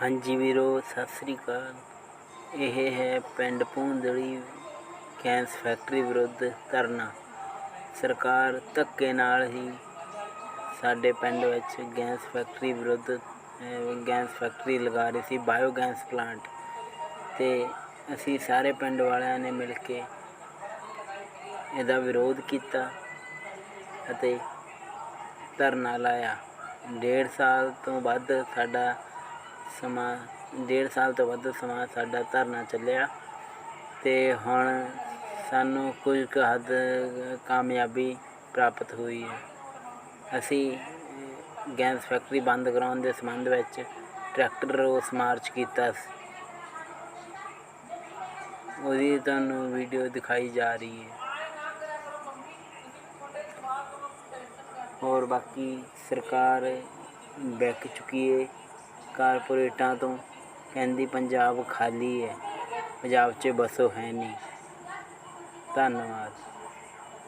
ਹਾਂਜੀ ਵੀਰੋ, ਸਤਿ ਸ੍ਰੀ ਅਕਾਲ। ਇਹ ਹੈ ਪਿੰਡ ਭੂੰਦੜੀ ਗੈਸ ਫੈਕਟਰੀ ਵਿਰੁੱਧ ਧਰਨਾ। ਸਰਕਾਰ ਧੱਕੇ ਨਾਲ ਹੀ ਸਾਡੇ ਪਿੰਡ ਵਿੱਚ ਗੈਸ ਫੈਕਟਰੀ ਵਿਰੁੱਧ ਗੈਸ ਫੈਕਟਰੀ ਲਗਾ ਰਹੀ ਸੀ ਬਾਇਓ ਗੈਸ ਪਲਾਂਟ। ਤੇ ਅਸੀਂ ਸਾਰੇ ਪਿੰਡ ਵਾਲਿਆਂ ਨੇ ਮਿਲ ਕੇ ਇਹਦਾ ਵਿਰੋਧ ਕੀਤਾ ਅਤੇ ਧਰਨਾ ਲਾਇਆ। ਡੇਢ ਸਾਲ ਤੋਂ ਵੱਧ ਸਾਡਾ ਸਮਾਂ, ਡੇਢ ਸਾਲ ਤੋਂ ਵੱਧ ਸਮਾਂ ਸਾਡਾ ਧਰਨਾ ਚੱਲਿਆ ਅਤੇ ਹੁਣ ਸਾਨੂੰ ਕੁਝ ਕੁ ਹੱਦ ਕਾਮਯਾਬੀ ਪ੍ਰਾਪਤ ਹੋਈ ਹੈ। ਅਸੀਂ ਗੈਸ ਫੈਕਟਰੀ ਬੰਦ ਕਰਾਉਣ ਦੇ ਸੰਬੰਧ ਵਿੱਚ ਟਰੈਕਟਰ ਰੋਸ ਮਾਰਚ ਕੀਤਾ ਸੀ। ਉਹਦੀ ਤੁਹਾਨੂੰ ਵੀਡੀਓ ਦਿਖਾਈ ਜਾ ਰਹੀ ਹੈ। ਹੋਰ ਬਾਕੀ ਸਰਕਾਰ ਬੈਕ ਚੁੱਕੀ ਹੈ। ਕਾਰਪੋਰੇਟਾਂ ਤੋਂ ਕਹਿੰਦੀ ਪੰਜਾਬ ਖਾਲੀ ਹੈ। ਪੰਜਾਬ 'ਚ ਬਸੋ ਹੈ ਨਹੀਂ। ਧੰਨਵਾਦ।